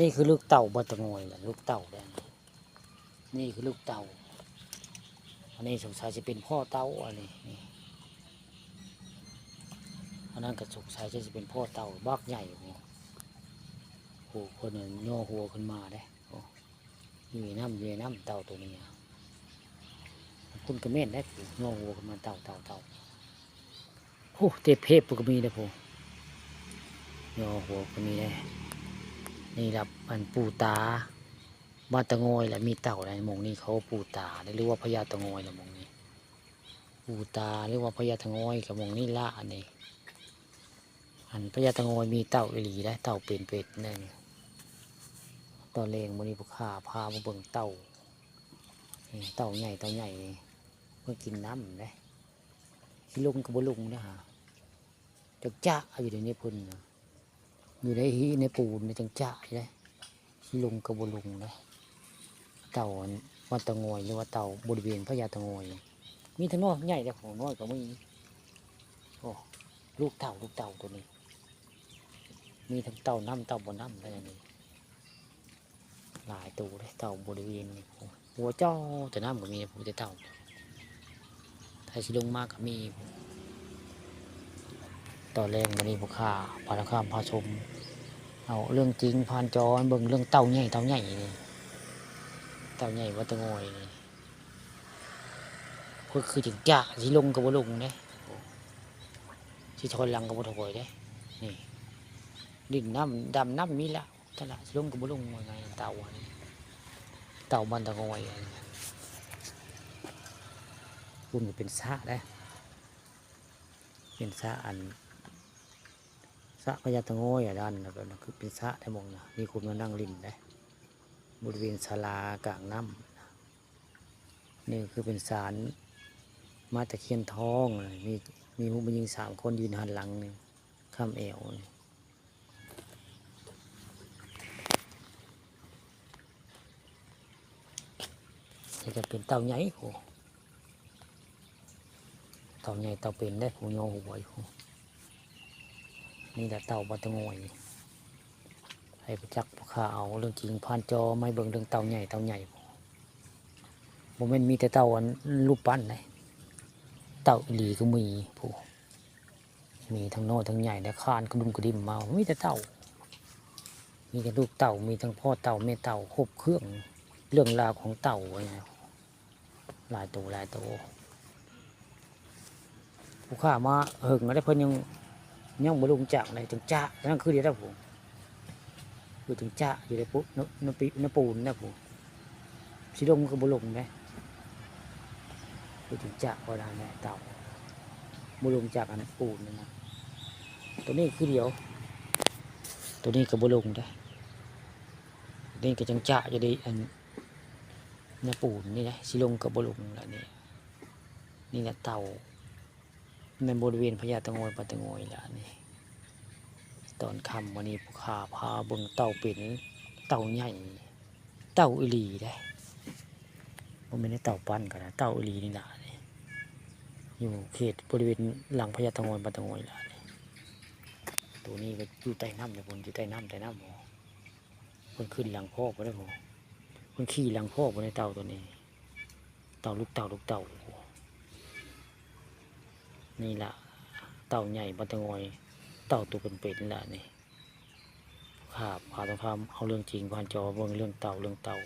นี่คือลูกเต่าบัตงอยแหละลูกเต่าแดงนี่คือลูกเต่าอันนี้สงสัยจะเป็นพ่อเต่าอันนี้นี่อันนั้นก็สงสัยจะเป็นพ่อเต่าบักใหญ่โอ้โหโอ้โหคนเนี่ยย่อหัวขึ้นมาได้โอ้อยู่ในน้ำอยู่ในน้ำเต่าตัวนี้คุณกระเม่นได้ผูย่อหัวขึ้นมาเต่าเต่าเต่าโอ้เทพเพพก็มีนะผูย่อหัวก็มีได้ นี่ครับมันปูตาบ้านตะงอยแหละมีเต่าอะไรหมงนี้เขาปูตาหรือว่าพญาตะงอยแหละมงนี้ปูตาหรือว่าพญาตะงอยกับมงนี้ละอันนี้อันพญาตะงอยมีเต่าอีหลีได้เต่าเป็นเป็ดนั่นตอนเลงมันนี้พวกข้าพามาเบิ่งเต่าเต่าใหญ่เต่าใหญ่เพื่อกินน้ำได้ที่ลุงกับบลุงนะฮะจะจ้าอยู่ในนี้พุ่นนะ อยู่ในหีในปูนในจังจ่ายเลยที่ลุงกับบลุงเลยเต่าวัดตะงอยหรือว่าเต่าบริเวณพญาตะงอยมีทั้งน้อยใหญ่และของน้อยก็มีโอ้ลูกเต่าลูกเต่าตัวนี้ มีทั้งเต่าน้ำเต่าบนน้ำอะไรนี่หลายตัวเลยเต่าบริเวณนี่หัวเจ้าแต่น้ำก็มีผมจะเต่าถ้าชิลงมากก็มี ตอนแรกวันนี้ผู้ข่าพาราคามพาชม เอาเรื่องจริงผ่านจอให้เบิ่งเรื่องเต่าใหญ่เต่าใหญ่นี่เต่าใหญ่วัตะงอยนี่เพื่อคือถึงจ่าที่ลงกับว่าลงเด้ที่ถอยหลังกับวถอยเด้นี่ดินน้ำดำน้ำมีละตละสิลงกับว่าลงว่าไงเต่าอันนี้เต่าบันตะงอยอันนี้คุณเป็นสะได้เป็นสะอัน สระพญาตะโงอยอะด้านนั้นคือเป็นสระได้มองนะมีคนมานั่งริมได้บริเวณศาลากลางน้ำนี่คือเป็นศาลมาตะเคียนทองมีมีผู้มายิงสามคนยืนหันหลังนี่ข้ามเอวนี่จะเป็นเต่าใหญ่โหเต่าใหญ่เต่าเป็นได้ผู้โยหัวอยู่ นี่แหละเต่าบัตงอยให้ประจักษ์พวกข้าเอาเรื่องจริงผ่านจอไม่เบิ่งเรื่องเต่าใหญ่เต่าใหญ่โมเมนมีแต่เต่าอันรูปปั้นเลยเต่าอีหลีก็มีผู้มีทั้งโน้อยทั้งใหญ่และคานกระดุมกระดิ่มมามีแต่เต่า มีแต่ลูกเต่ามีทั้งพ่อเต่าแม่เต่าครบเครื่องเรื่องราวของเต่าไว้นะหลายตัวหลายตัวผู้ข้ามาหึงอะไรเพิ่นยัง ยังบ่ลงจากไหนถึงจ้านั่นคือเดียวนะผมคือถึงจ้าอยู่ในปุ๊บนปีนปูนนะผมสิลงก็บ่ลงนะคือถึงจ้าก็ได้นะเต่าบ่ลงจากอันปูนนั่นนะตัวนี้คือเดียว ตัวนี้ก็บ่ลงได้นี้ก็จังจ้าอยู่ในอันนปูนนี่นะสิลงก็บ่ลงแล้วนี่นี่แหละเต่า ในบริเวณพญาตะโงอยปะตะโงอยล่ะนี่ตอนค่ำวันนี้ผู้ขาพาเบิ่งเต่าเป็นเต่าใหญ่ เต่าอีหลีได้ผมไม่ได้เต่าปั้นกันนะเต่าอีหลีนี่ล่ะนี่อยู่เขตบริเวณหลังพญาตะโงอยปะตะโงอยล่ะนี่ตัวนี้ก็อยู่ใต้น้ำเลยผมอยู่ใต้น้ำใต้น้ำหมอคนขึ้นหลังพ่อไปได้ผมคนขี่หลังพ่อไปในเต่าตัวนี้ เต่าลูกเต่าลูกเต่า นี่ละเต่าใหญ่บัตงอย เต่าตัวเป็นเป็ดนี่ละนี่ขาพพาต้องคำเอาเรื่องจริงผ่านจอเบิ่งเรื่องเต่าเรื่องเต่า